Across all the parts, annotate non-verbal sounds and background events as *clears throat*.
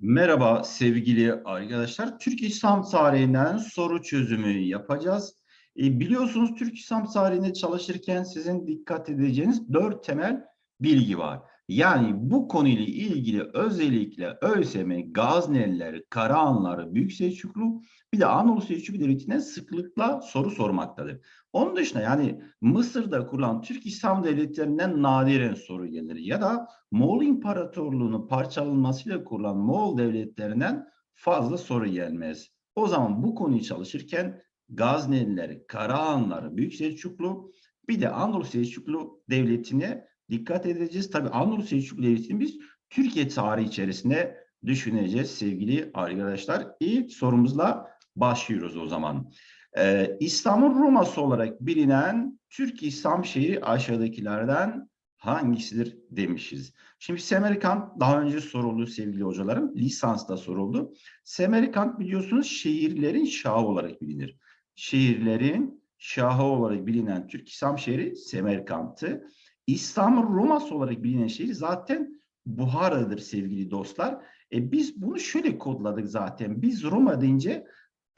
Merhaba sevgili arkadaşlar. Türk İslam tarihinden soru çözümü yapacağız. E, biliyorsunuz Türk İslam tarihinde çalışırken sizin dikkat edeceğiniz dört temel bilgi var. Yani bu konuyla ilgili özellikle ÖSYM, Gazneliler, Karahanlar, Büyük Selçuklu bir de Anadolu Selçuklu Devleti'ne sıklıkla soru sormaktadır. Onun dışında yani Mısır'da kurulan Türk İslam devletlerinden nadiren soru gelir ya da Moğol İmparatorluğu'nun parçalanmasıyla kurulan Moğol devletlerinden fazla soru gelmez. O zaman bu konuyu çalışırken Gazneliler, Karahanlar, Büyük Selçuklu bir de Anadolu Selçuklu Devleti'ne dikkat edeceğiz. Tabii Anadolu Selçuklu Devleti'ni biz Türkiye tarihi içerisinde düşüneceğiz sevgili arkadaşlar. İlk sorumuzla başlıyoruz o zaman. Ee, İslam'ın Roma'sı olarak bilinen Türk İslam şehri aşağıdakilerden hangisidir demişiz. Şimdi Semerkant daha önce soruldu sevgili hocalarım. Lisansta soruldu. Semerkant biliyorsunuz şehirlerin şahı olarak bilinir. Şehirlerin şahı olarak bilinen Türk İslam şehri Semerkant'ı. İslam'ın Roma'sı olarak bilinen şehir zaten Buhara'dır sevgili dostlar. E biz bunu şöyle kodladık zaten. Biz Roma deyince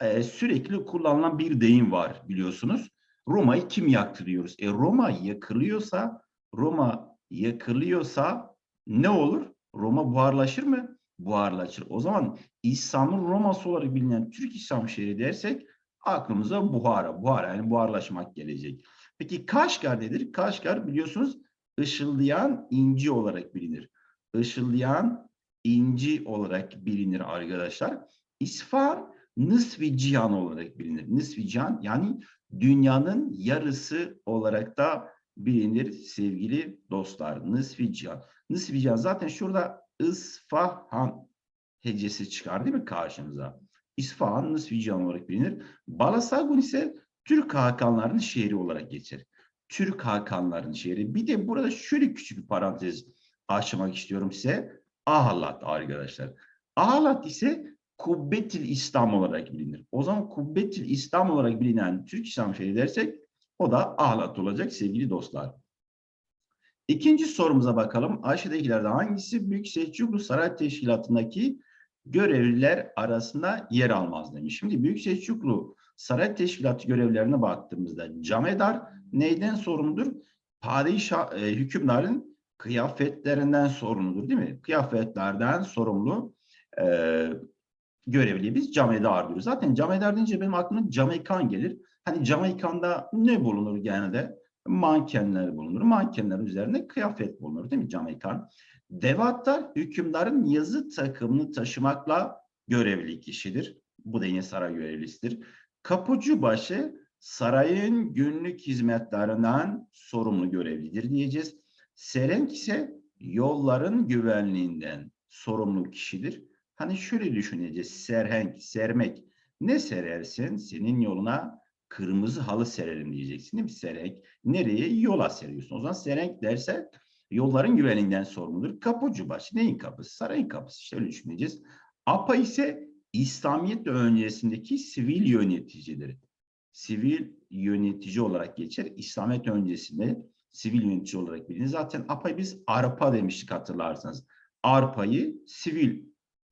e, sürekli kullanılan bir deyim var biliyorsunuz. Roma'yı kim yaktı. E Roma yakılıyorsa, Roma yakılıyorsa ne olur? Roma buharlaşır mı? Buharlaşır. O zaman İslam'ın Roma'sı olarak bilinen Türk İslam şehri dersek aklımıza Buhara, Buhara yani buharlaşmak gelecek. Peki Kaşgar nedir? Kaşgar biliyorsunuz ışıldayan inci olarak bilinir. Işıldayan inci olarak bilinir arkadaşlar. İsfahan Nısvi Cihan olarak bilinir. Nısvi Cihan yani dünyanın yarısı olarak da bilinir sevgili dostlar. Nısvi Cihan. Nısvi Cihan zaten şurada İsfahan hecesi çıkar değil mi karşımıza? İsfahan Nısvi Cihan olarak bilinir. Balasagun ise Türk Hakanlarının şehri olarak geçer. Türk Hakanlarının şehri. Bir de burada şöyle küçük bir parantez açmak istiyorum size. Ahlat arkadaşlar. Ahlat ise Kubbetil İslam olarak bilinir. O zaman Kubbetil İslam olarak bilinen Türk İslam şehri dersek o da Ahlat olacak sevgili dostlar. İkinci sorumuza bakalım. Aşağıdakilerden hangisi Büyük Selçuklu Saray Teşkilatı'ndaki görevliler arasında yer almaz demiş. Şimdi Büyük Selçuklu Saray Teşkilatı görevlerine baktığımızda camedar neyden sorumludur? Padişah, e, hükümdarın kıyafetlerinden sorumludur değil mi? Kıyafetlerden sorumlu e, görevli biz camedar diyoruz. Zaten camedar deyince benim aklıma Jamaikan gelir. Hani Jamaikan'da ne bulunur genelde? Mankenler bulunur. Mankenlerin üzerinde kıyafet bulunur değil mi Jamaikan? Devattar hükümdarın yazı takımını taşımakla görevli kişidir. Bu da yine saray görevlisidir. Kapucu başı sarayın günlük hizmetlerinden sorumlu görevlidir diyeceğiz. Serenk ise yolların güvenliğinden sorumlu kişidir. Hani şöyle düşüneceğiz. Serhenk, sermek. Ne serersin? Senin yoluna kırmızı halı serelim diyeceksin değil mi? Serhenk. Nereye? Yola seriyorsun. O zaman serhenk derse yolların güvenliğinden sorumludur. Kapucu başı. Neyin kapısı? Sarayın kapısı. Şöyle düşüneceğiz. APA ise İslamiyet öncesindeki sivil yöneticidir. Sivil yönetici olarak geçer. İslamiyet öncesinde sivil yönetici olarak bilinir. Zaten APA'yı biz arpa demiştik hatırlarsanız. Arpayı sivil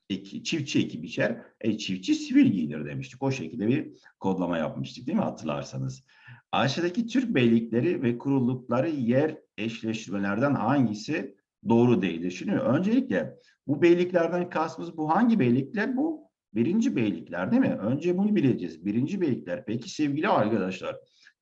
eki, çiftçi eki biçer, e, çiftçi sivil giyinir demiştik. O şekilde bir kodlama yapmıştık değil mi hatırlarsanız. Aşağıdaki Türk beylikleri ve kuruldukları yer eşleştirmelerden hangisi doğru değildir? Şimdi öncelikle bu beyliklerden kastımız bu hangi beylikler? Bu birinci beylikler değil mi? Önce bunu bileceğiz. Birinci beylikler. Peki sevgili arkadaşlar,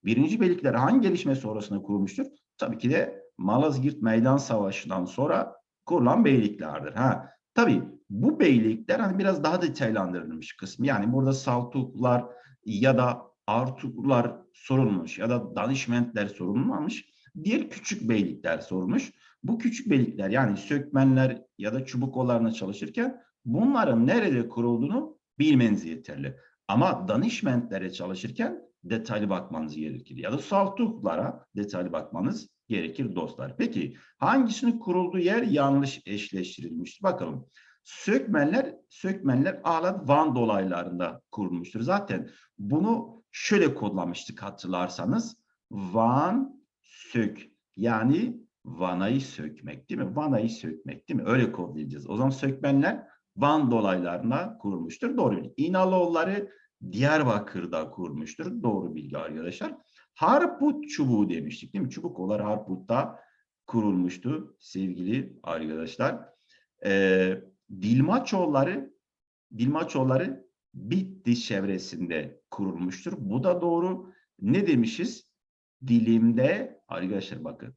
birinci beylikler hangi gelişme sonrasında kurulmuştur? Tabii ki de Malazgirt Meydan Savaşı'ndan sonra kurulan beyliklerdir. Ha, tabii bu beylikler hani biraz daha detaylandırılmış kısmı. Yani burada Saltuklar ya da Artuklar sorulmuş ya da Danişmentler sorulmamış. Diğer küçük beylikler sorulmuş. Bu küçük beylikler yani Sökmenler ya da Çubukolarına çalışırken bunların nerede kurulduğunu bilmeniz yeterli. Ama danışmentlere çalışırken detaylı bakmanız gerekir. Ya da Saltuklara detaylı bakmanız gerekir dostlar. Peki hangisinin kurulduğu yer yanlış eşleştirilmiştir? Bakalım. Sökmenler, Sökmenler Ağlat Van dolaylarında kurulmuştur. Zaten bunu şöyle kodlamıştık hatırlarsanız. Van sök yani vanayı sökmek değil mi? Vanayı sökmek değil mi? Öyle kodlayacağız. O zaman sökmenler Van dolaylarına kurulmuştur. Doğru bilgi. İnaloğulları Diyarbakır'da kurmuştur. Doğru bilgi arkadaşlar. Harput çubuğu demiştik değil mi? Çubuk olarak Harput'ta kurulmuştu sevgili arkadaşlar. Ee, Dilmaçoğulları Dilmaçoğulları Bitlis çevresinde kurulmuştur. Bu da doğru. Ne demişiz? Dilimde arkadaşlar bakın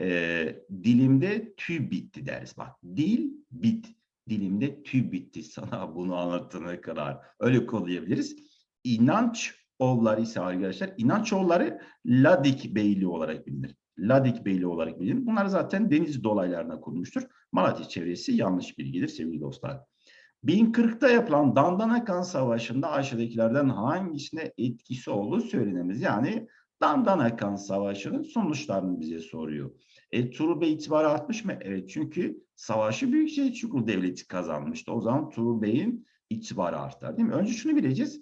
e, dilimde tüy bitti deriz. Bak dil bit. Dilimde tüy bitti. *laughs* Sana bunu anlattığına kadar öyle kodlayabiliriz. İnanç oğulları ise arkadaşlar inanç oğulları Ladik Beyliği olarak bilinir. Ladik Beyliği olarak bilinir. Bunlar zaten deniz dolaylarına kurulmuştur. Malatya çevresi yanlış bilgidir sevgili dostlar. 1040'ta yapılan Dandanakan Savaşı'nda aşağıdakilerden hangisine etkisi olduğu söylenemez. Yani Dandanakan Savaşı'nın sonuçlarını bize soruyor. E, Tuğrul Bey itibarı artmış mı? Evet çünkü savaşı Büyük Selçuklu Devleti kazanmıştı. O zaman Tuğrul Bey'in itibarı artar değil mi? Önce şunu bileceğiz.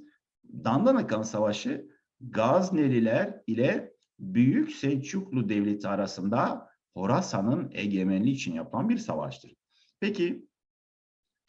Dandanakan Savaşı Gazneliler ile Büyük Selçuklu Devleti arasında Horasan'ın egemenliği için yapılan bir savaştır. Peki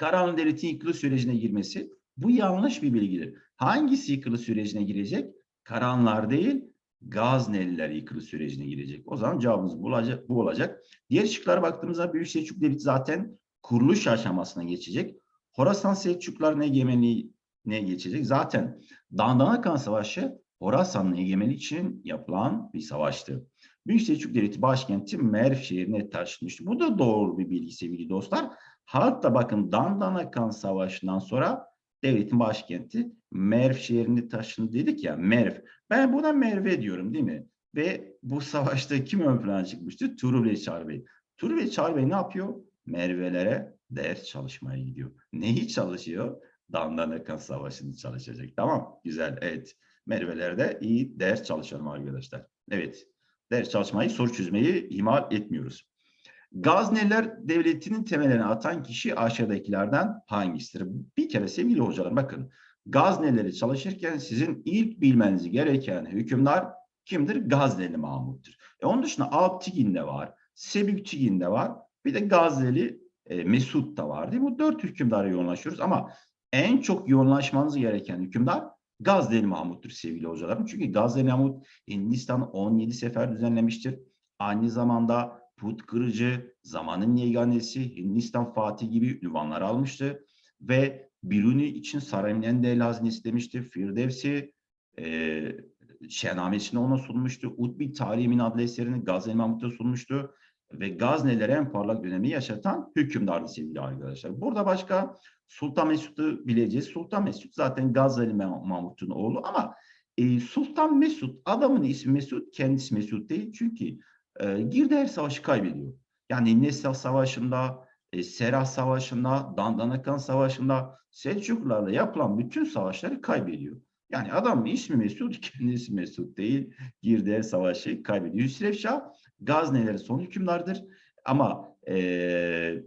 Karahanlı Devleti'nin yıkılış sürecine girmesi bu yanlış bir bilgidir. Hangisi yıkılış sürecine girecek? Karahanlar değil, Gazneliler yıkılış sürecine girecek. O zaman cevabımız bu olacak. Bu olacak. Diğer şıklara baktığımızda Büyük Selçuklu Devleti zaten kuruluş aşamasına geçecek. Horasan Selçukluların egemenliğine geçecek. Zaten Dandanakan Savaşı Horasan'ın egemenliği için yapılan bir savaştı. Büyük Selçuk Devleti başkenti Merv şehrine taşınmıştı. Bu da doğru bir bilgi sevgili dostlar. Hatta bakın Dandanakan Savaşı'ndan sonra devletin başkenti Merv şehrine taşındı dedik ya Merv. Ben buna Merve diyorum değil mi? Ve bu savaşta kim ön plana çıkmıştı? Tuğrul Çarbey. Tuğrul Çarbey ne yapıyor? Mervelere ders çalışmaya gidiyor. Neyi çalışıyor? Dandanakan Savaşı'nı çalışacak. Tamam, güzel. Evet. Mervelerde iyi ders çalışalım arkadaşlar. Evet. Ders çalışmayı, soru çözmeyi ihmal etmiyoruz. Gazneliler Devleti'nin temelini atan kişi aşağıdakilerden hangisidir? Bir kere sevgili hocalar bakın. Gazneleri çalışırken sizin ilk bilmeniz gereken hükümdar kimdir? Gazneli Mahmut'tur. E onun dışında Alptigin de var, Sebüktigin de var. Bir de Gazneli e, Mesut da var değil mi? Bu dört hükümdara yoğunlaşıyoruz ama en çok yoğunlaşmanız gereken hükümdar Gazneli Mahmut'tur sevgili hocalarım. Çünkü Gazneli Mahmut Hindistan 17 sefer düzenlemiştir. Aynı zamanda put kırıcı, zamanın yeganesi, Hindistan Fatih gibi ünvanlar almıştı. Ve Biruni için sarayın değerli hazinesi demişti. Firdevsi e, şenamesini ona sunmuştu. Utbi Tarihimin adlı eserini Gazneli Mahmut'a sunmuştu. Ve Gaznelere en parlak dönemi yaşatan hükümdardı sevgili arkadaşlar. Burada başka Sultan Mesut'u bileceğiz. Sultan Mesut zaten Gazneli Mahmut'un oğlu ama e, Sultan Mesut adamın ismi Mesut kendisi Mesut değil. Çünkü e, girdi her savaşı kaybediyor. Yani Nesla Savaşı'nda, e, Serah Savaşı'nda, Dandanakan Savaşı'nda Selçuklularla yapılan bütün savaşları kaybediyor. Yani adam ismi Mesut, *laughs* kendisi Mesut değil. Girdi her savaşı kaybediyor. Hüsrev Şah Gaznelerin son hükümdardır. Ama e,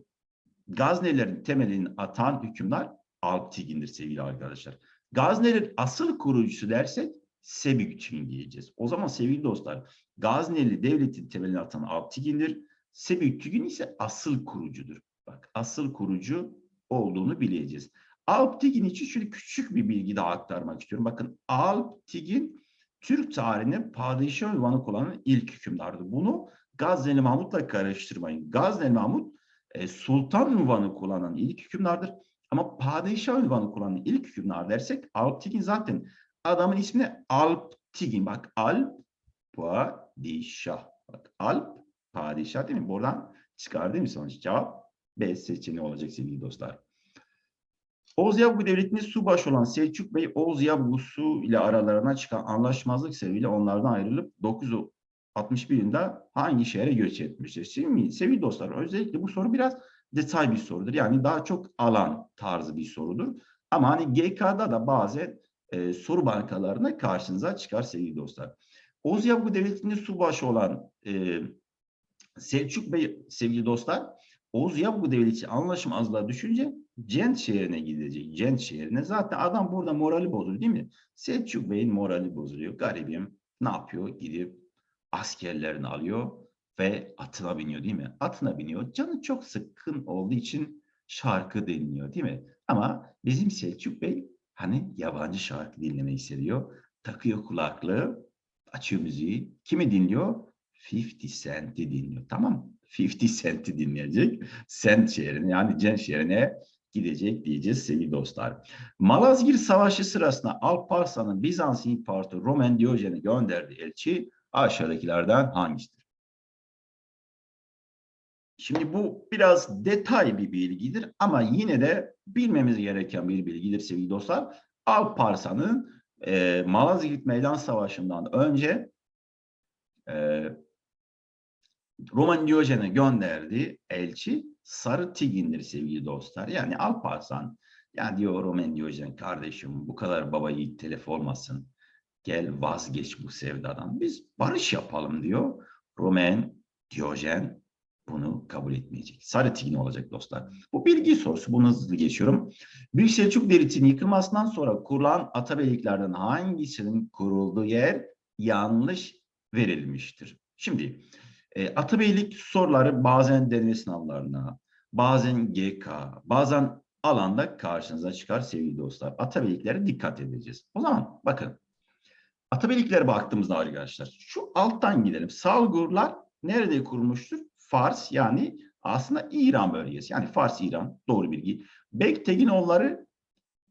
Gaznelerin temelini atan hükümdar Alptigin'dir sevgili arkadaşlar. Gaznelerin asıl kurucusu dersek Sebükçin diyeceğiz. O zaman sevgili dostlar Gazneli devletin temelini atan Alptigin'dir. Sebükçin ise asıl kurucudur. Bak asıl kurucu olduğunu bileceğiz. Alptigin için şöyle küçük bir bilgi daha aktarmak istiyorum. Bakın Alptigin Türk tarihinde padişah ünvanı kullanan ilk hükümdardı. Bunu Gazneli Mahmut'la karıştırmayın. Gazneli Mahmut e, sultan ünvanı kullanan ilk hükümdardır. Ama padişah ünvanı kullanan ilk hükümdar dersek Alptigin zaten adamın ismi Alptigin. Bak Alp padişah. Bak Alp padişah değil mi? Buradan çıkar değil mi sonuç? Cevap B seçeneği olacak sevgili dostlar. Oğuz Yavgu Devleti'nin subaşı olan Selçuk Bey, Oğuz Yavgusu ile aralarına çıkan anlaşmazlık sebebiyle onlardan ayrılıp 961 yılında hangi şehre göç etmiştir? Şimdi sevgili dostlar özellikle bu soru biraz detay bir sorudur. Yani daha çok alan tarzı bir sorudur. Ama hani GK'da da bazen e, soru bankalarına karşınıza çıkar sevgili dostlar. Oğuz Yavgu Devleti'nin subaşı olan e, Selçuk Bey sevgili dostlar Oğuz Yavgu Devleti anlaşmazlığa düşünce Cent şehrine gidecek. Cent şehrine. Zaten adam burada morali bozuluyor değil mi? Selçuk Bey'in morali bozuluyor. Garibim ne yapıyor? Gidip askerlerini alıyor ve atına biniyor değil mi? Atına biniyor. Canı çok sıkkın olduğu için şarkı dinliyor değil mi? Ama bizim Selçuk Bey hani yabancı şarkı dinlemeyi seviyor. Takıyor kulaklığı, açıyor müziği. Kimi dinliyor? 50 Cent'i dinliyor. Tamam 50 Cent'i dinleyecek. Cent şehrine yani Cent şehrine gidecek diyeceğiz sevgili dostlar. Malazgirt Savaşı sırasında Alparslan'ın Bizans İmparatoru Roman Diyojen'e gönderdiği elçi aşağıdakilerden hangisidir? Şimdi bu biraz detay bir bilgidir ama yine de bilmemiz gereken bir bilgidir sevgili dostlar. Alparslan'ın e, Malazgirt Meydan Savaşı'ndan önce e, Roman Diyojen'e gönderdiği elçi Sarı Tigin'dir sevgili dostlar. Yani Alparslan, ya diyor Roman Diyojen kardeşim bu kadar baba yiğit telef olmasın. Gel vazgeç bu sevdadan. Biz barış yapalım diyor. Roman Diyojen bunu kabul etmeyecek. Sarı Tigin olacak dostlar. Bu bilgi sorusu. Bunu hızlı geçiyorum. Büyük Selçuk Devleti'nin yıkılmasından sonra kurulan Atabeyliklerden hangisinin kurulduğu yer yanlış verilmiştir? Şimdi e, Atabeylik soruları bazen deneme sınavlarına, bazen GK, bazen alanda karşınıza çıkar sevgili dostlar. Atabeyliklere dikkat edeceğiz. O zaman bakın. Atabeyliklere baktığımızda arkadaşlar şu alttan gidelim. Salgurlar nerede kurulmuştur? Fars yani aslında İran bölgesi. Yani Fars İran doğru bilgi. Bekteginoğulları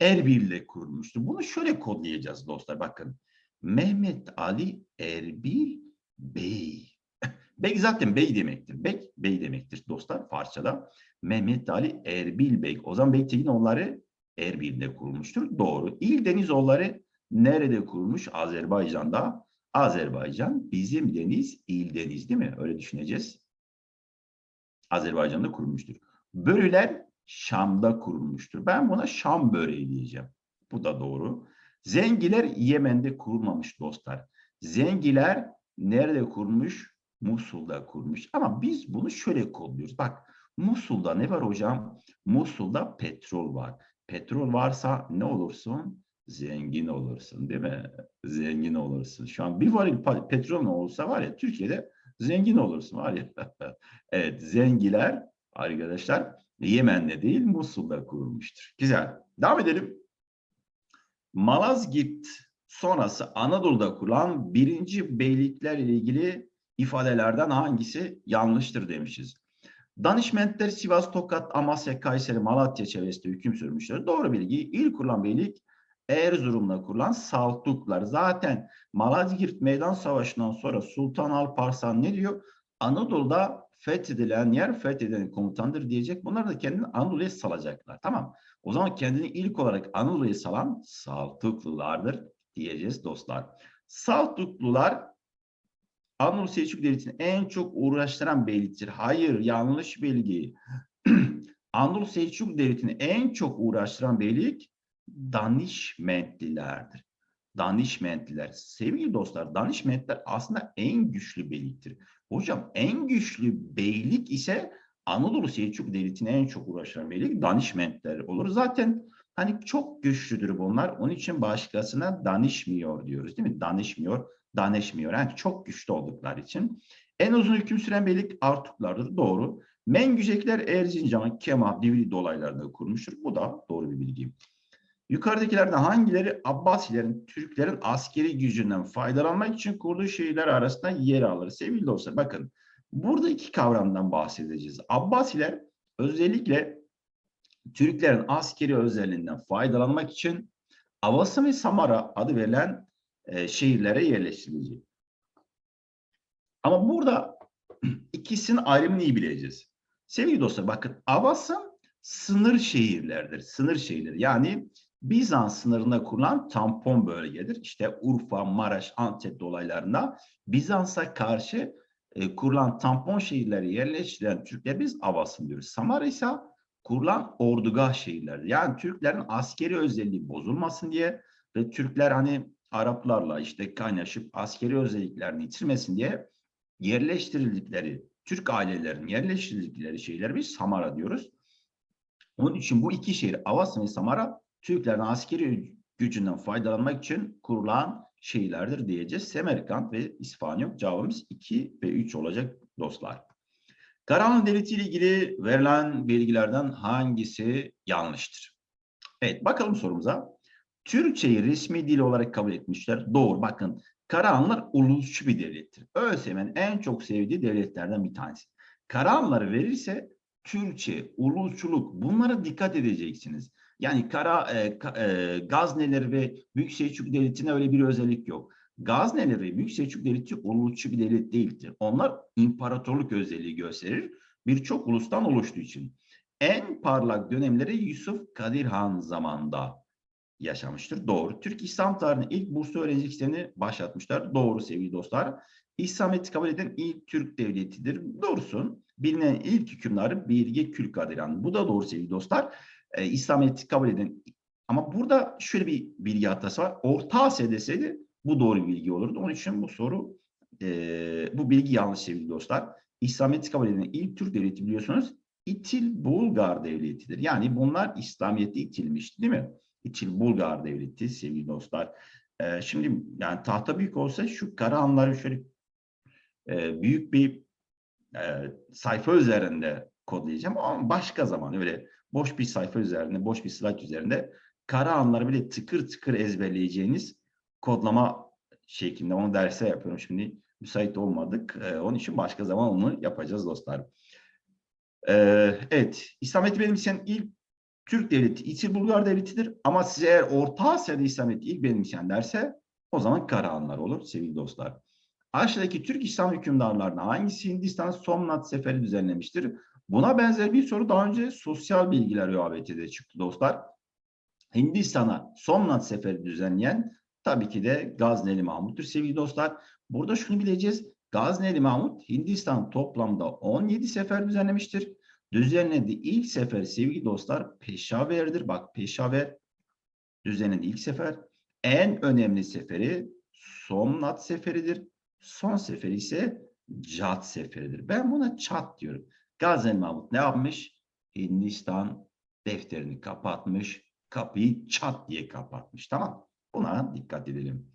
Erbil'de kurulmuştur. Bunu şöyle kodlayacağız dostlar bakın. Mehmet Ali Erbil Bey. *laughs* Bey zaten bey demektir. Bey, bey demektir dostlar Farsçada. Mehmet Ali Erbil Bey. O zaman Bekteginoğulları Erbil'de kurulmuştur. Doğru. İl Denizoğulları nerede kurulmuş? Azerbaycan'da. Azerbaycan bizim deniz, il deniz değil mi? Öyle düşüneceğiz. Azerbaycan'da kurulmuştur. Börüler Şam'da kurulmuştur. Ben buna Şam böreği diyeceğim. Bu da doğru. Zengiler Yemen'de kurulmamış dostlar. Zengiler nerede kurmuş? Musul'da kurmuş. Ama biz bunu şöyle kodluyoruz. Bak Musul'da ne var hocam? Musul'da petrol var. Petrol varsa ne olursun? Zengin olursun değil mi? Zengin olursun. Şu an bir varil petrol olsa var ya Türkiye'de zengin olursun var *laughs* evet zengiler arkadaşlar Yemen'de değil Musul'da kurulmuştur. Güzel. Devam edelim. Malazgirt sonrası Anadolu'da kurulan birinci beylikler ile ilgili ifadelerden hangisi yanlıştır demişiz. Danışmentler Sivas, Tokat, Amasya, Kayseri, Malatya çevresinde hüküm sürmüşler. Doğru bilgi. İlk kurulan beylik Erzurum'da kurulan Saltuklar. Zaten Malazgirt Meydan Savaşı'ndan sonra Sultan Alparslan ne diyor? Anadolu'da fethedilen yer fethedilen komutandır diyecek. Bunlar da kendini Anadolu'ya salacaklar. Tamam. O zaman kendini ilk olarak Anadolu'ya salan Saltuklulardır diyeceğiz dostlar. Saltuklular Anadolu Selçuk Devleti'ni en çok uğraştıran beyliktir. Hayır yanlış bilgi. *clears throat* Anadolu Selçuk Devleti'ni en çok uğraştıran beylik Danişmentlilerdir. Danişmentliler. Sevgili dostlar Danişmentler aslında en güçlü beyliktir. Hocam en güçlü beylik ise Anadolu Selçuk Devleti'ne en çok uğraşan beylik Danişmentler olur. Zaten hani çok güçlüdür bunlar. Onun için başkasına danışmıyor diyoruz değil mi? Danışmıyor, danışmıyor. Yani çok güçlü oldukları için. En uzun hüküm süren beylik Artuklardır. Doğru. Mengücekler Erzincan, Kema, Divri dolaylarında kurmuştur. Bu da doğru bir bilgi. Yukarıdakilerden hangileri Abbasilerin, Türklerin askeri gücünden faydalanmak için kurduğu şehirler arasında yer alır? Sevgili dostlar bakın burada iki kavramdan bahsedeceğiz. Abbasiler özellikle Türklerin askeri özelliğinden faydalanmak için Avasa ve Samara adı verilen e, şehirlere yerleştirilecek. Ama burada *clears throat* ikisinin ayrımını iyi bileceğiz. Sevgili dostlar bakın Avasa sınır şehirlerdir. Sınır şehirleri yani Bizans sınırında kurulan tampon bölgedir. İşte Urfa, Maraş, Antep dolaylarında Bizans'a karşı e, kurulan tampon şehirleri yerleştiren Türkler biz Avasın diyoruz. Samara ise kurulan ordugah şehirlerdir. Yani Türklerin askeri özelliği bozulmasın diye ve Türkler hani Araplarla işte kaynaşıp askeri özelliklerini yitirmesin diye yerleştirildikleri Türk ailelerin yerleştirildikleri şehirler biz Samara diyoruz. Onun için bu iki şehir Avas ve Samara Türklerin askeri gücünden faydalanmak için kurulan şehirlerdir diyeceğiz. Semerkant ve İspanyol cevabımız 2 ve 3 olacak dostlar. Karahanlı Devleti ile ilgili verilen bilgilerden hangisi yanlıştır? Evet bakalım sorumuza. Türkçeyi resmi dil olarak kabul etmişler. Doğru bakın. Karahanlılar ulusçu bir devlettir. ÖSYM'nin en çok sevdiği devletlerden bir tanesi. Karahanlıları verirse Türkçe, ulusçuluk bunlara dikkat edeceksiniz. Yani Kara, e, e, Gazneleri ve Büyük Selçuk Devleti'ne öyle bir özellik yok. Gazneleri ve Büyük Selçuk Devleti ulusçu bir devlet değildir. Onlar imparatorluk özelliği gösterir. Birçok ulustan oluştuğu için. En parlak dönemleri Yusuf Kadir Han zamanında yaşamıştır. Doğru. Türk İslam tarihinin ilk burslu öğrenci sistemini başlatmışlar. Doğru sevgili dostlar. İslamiyet'i kabul eden ilk Türk devletidir. Doğrusun. Bilinen ilk hükümdarı Bilge Külkadir Han. Bu da doğru sevgili dostlar. Ee, İslamiyet'i kabul eden ama burada şöyle bir bilgi hatası var. Orta Asya deseydi bu doğru bilgi olurdu. Onun için bu soru e, bu bilgi yanlış sevgili dostlar. İslamiyet'i kabul eden ilk Türk devleti biliyorsunuz İtil Bulgar devletidir. Yani bunlar İslamiyet'e itilmişti değil mi? İtil Bulgar devleti sevgili dostlar. Ee, şimdi yani tahta büyük olsa şu Karahanları şöyle e, büyük bir e, sayfa üzerinde kodlayacağım ama başka zaman öyle boş bir sayfa üzerinde, boş bir slide üzerinde Karahanları bile tıkır tıkır ezberleyeceğiniz kodlama şeklinde onu derse yapıyorum şimdi müsait olmadık. Ee, onun için başka zaman onu yapacağız dostlar. Ee, evet, İslamiyet'i benimseyen ilk Türk devleti İtil Bulgar devletidir. Ama size eğer Orta Asya'da İslamiyet'i ilk benimseyen derse o zaman Karahanlar olur sevgili dostlar. Aşağıdaki Türk İslam hükümdarlarına hangisi Hindistan Somnat Seferi düzenlemiştir? Buna benzer bir soru daha önce sosyal bilgiler ÖABT'de çıktı dostlar. Hindistan'a Somnat Seferi düzenleyen tabii ki de Gazneli Mahmut'tur sevgili dostlar. Burada şunu bileceğiz. Gazneli Mahmut Hindistan toplamda 17 sefer düzenlemiştir. Düzenlediği ilk sefer sevgili dostlar Peşaver'dir. Bak Peşaver düzenlediği ilk sefer. En önemli seferi Somnat Seferidir. Son seferi ise Cat Seferidir. Ben buna Çat diyorum. Gazneli Mahmut ne yapmış? Hindistan defterini kapatmış. Kapıyı çat diye kapatmış. Tamam. Buna dikkat edelim.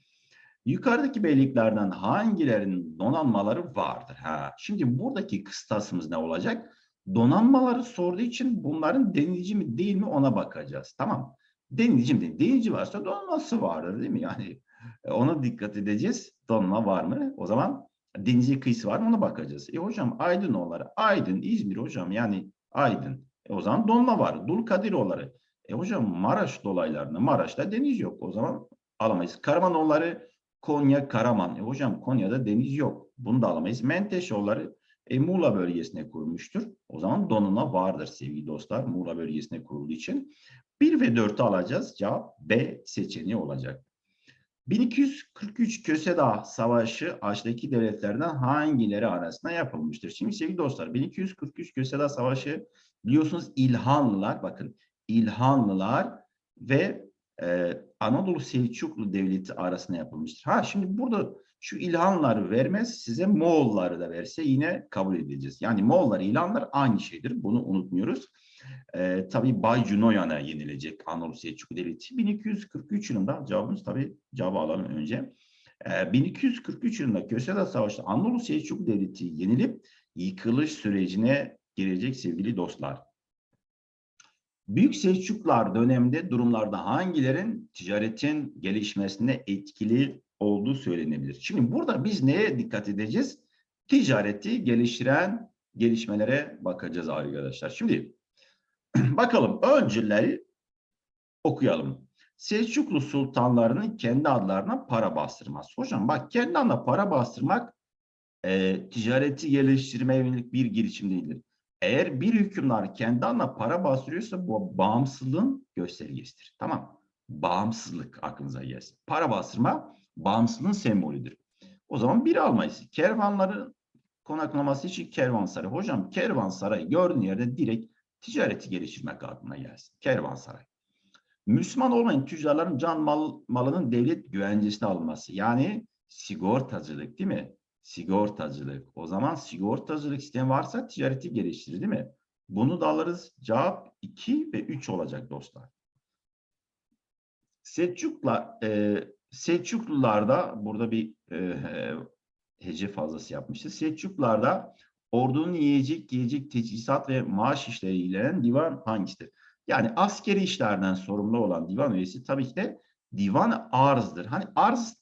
Yukarıdaki beyliklerden hangilerinin donanmaları vardır? Ha, şimdi buradaki kıstasımız ne olacak? Donanmaları sorduğu için bunların denizci mi değil mi ona bakacağız. Tamam. Denizci mi değil. Denizci varsa donanması vardır değil mi? Yani e, ona dikkat edeceğiz. Donanma var mı? O zaman denizci kıyısı var mı ona bakacağız. E hocam Aydınoğulları. Aydın, İzmir hocam yani Aydın. E o zaman donma var. Dulkadiroğulları. E hocam Maraş dolaylarında Maraş'ta deniz yok. O zaman alamayız. Karamanoğulları Konya, Karaman. E hocam Konya'da deniz yok. Bunu da alamayız. Menteşoğulları e, Muğla bölgesine kurulmuştur. O zaman donuna vardır sevgili dostlar. Muğla bölgesine kurulduğu için. 1 ve 4'ü alacağız. Cevap B seçeneği olacak. 1243 Kösedağ Savaşı aşağıdaki devletlerden hangileri arasında yapılmıştır? Şimdi sevgili dostlar 1243 Kösedağ Savaşı biliyorsunuz İlhanlılar bakın İlhanlılar ve e, Anadolu Selçuklu Devleti arasında yapılmıştır. Ha şimdi burada şu İlhanları vermez size Moğolları da verse yine kabul edeceğiz. Yani Moğollar İlhanlar aynı şeydir. Bunu unutmuyoruz. Ee, tabii Bay Cunoyan'a yenilecek Anadolu Selçuklu Devleti. 1243 yılında cevabımız tabii cevabı alalım önce. Ee, 1243 yılında Köseda Savaşı'nda Anadolu Selçuklu Devleti yenilip yıkılış sürecine girecek sevgili dostlar. Büyük Selçuklular döneminde durumlarda hangilerin ticaretin gelişmesine etkili olduğu söylenebilir. Şimdi burada biz neye dikkat edeceğiz? Ticareti geliştiren gelişmelere bakacağız arkadaşlar. Şimdi *clears throat* bakalım önceleri okuyalım. Selçuklu sultanlarının kendi adlarına para bastırması. Hocam bak kendi adına para bastırmak e, ticareti geliştirmeye yönelik bir girişim değildir. Eğer bir hükümdar kendi adına para bastırıyorsa bu bağımsızlığın göstergesidir. Tamam. Bağımsızlık aklınıza gelsin. Para bastırma bağımsızlığın sembolüdür. O zaman bir almayız. Kervanların konaklaması için kervansaray. Hocam kervansaray gördüğün yerde direkt ticareti geliştirmek aklına gelsin. Kervansaray. Müslüman olmayan tüccarların can mal, malının devlet güvencesine alınması. Yani sigortacılık değil mi? Sigortacılık. O zaman sigortacılık sistemi varsa ticareti geliştirir değil mi? Bunu da alırız. Cevap 2 ve 3 olacak dostlar. Selçuklar, e, Selçuklularda burada bir e, hece fazlası yapmıştı. Selçuklularda ordunun yiyecek, giyecek, teçhizat ve maaş işleriyle ilgilenen divan hangisidir? Yani askeri işlerden sorumlu olan divan üyesi tabii ki de divan arzdır. Hani arz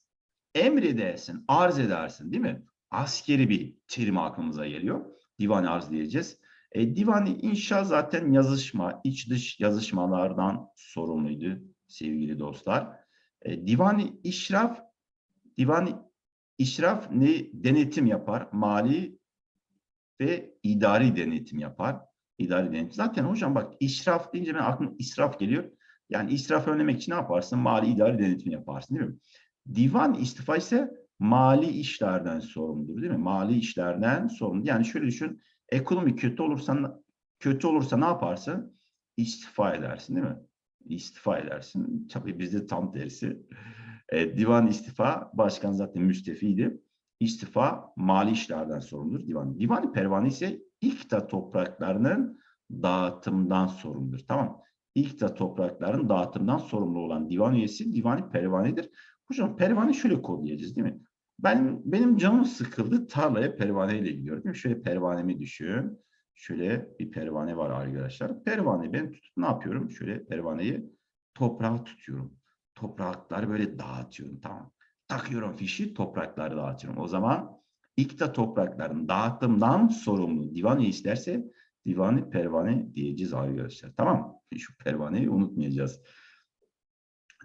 emredersin, arz edersin değil mi? Askeri bir terim aklımıza geliyor. Divan arz diyeceğiz. E, divan inşa zaten yazışma, iç dış yazışmalardan sorumluydu sevgili dostlar. E, divan işraf, divan işraf ne denetim yapar? Mali ve idari denetim yapar. İdari denetim. Zaten hocam bak israf deyince ben aklıma israf geliyor. Yani israf önlemek için ne yaparsın? Mali idari denetim yaparsın değil mi? Divan istifa ise mali işlerden sorumludur değil mi? Mali işlerden sorumlu. Yani şöyle düşün. Ekonomi kötü olursa kötü olursa ne yaparsın? İstifa edersin değil mi? İstifa edersin. Tabii bizde tam tersi. E, divan istifa, başkan zaten müstefiydi. İstifa mali işlerden sorumludur divan. Divan pervane ise İkta topraklarının dağıtımdan sorumludur. Tamam. İkta toprakların dağıtımdan sorumlu olan divan üyesi divani pervanedir. Hocam pervane şöyle kodlayacağız değil mi? Ben benim canım sıkıldı tarlaya pervaneyle gidiyorum. Değil mi? Şöyle pervanemi düşün. Şöyle bir pervane var arkadaşlar. Pervane ben tutup ne yapıyorum? Şöyle pervaneyi toprağa tutuyorum. Toprakları böyle dağıtıyorum. Tamam. Takıyorum fişi toprakları dağıtıyorum. O zaman İkta toprakların dağıtımdan sorumlu divan üyesi derse divanı pervane diyeceğiz arkadaşlar. Tamam Şu pervaneyi unutmayacağız.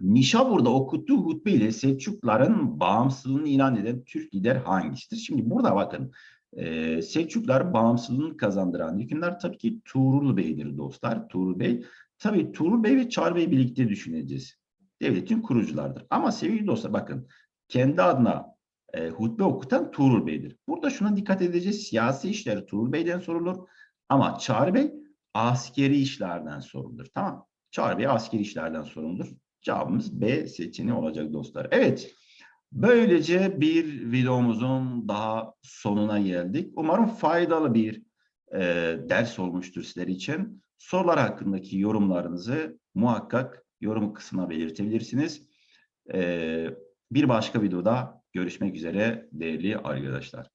Nişabur'da okuttuğu hutbe ile Selçukların bağımsızlığını ilan eden Türk lider hangisidir? Şimdi burada bakın e, Selçuklar bağımsızlığını kazandıran hükümdar tabii ki Tuğrul Bey'dir dostlar. Tuğrul Bey. Tabii Tuğrul Bey ve Çağrı Bey birlikte düşüneceğiz. Devletin kuruculardır. Ama sevgili dostlar bakın kendi adına e, hutbe okutan Tuğrul Bey'dir. Burada şuna dikkat edeceğiz. Siyasi işleri Tuğrul Bey'den sorulur. Ama Çağrı Bey askeri işlerden sorumludur. Tamam. Çağrı Bey askeri işlerden sorumludur. Cevabımız B seçeneği olacak dostlar. Evet. Böylece bir videomuzun daha sonuna geldik. Umarım faydalı bir e, ders olmuştur sizler için. Sorular hakkındaki yorumlarınızı muhakkak yorum kısmına belirtebilirsiniz. E, bir başka videoda görüşmek üzere değerli arkadaşlar.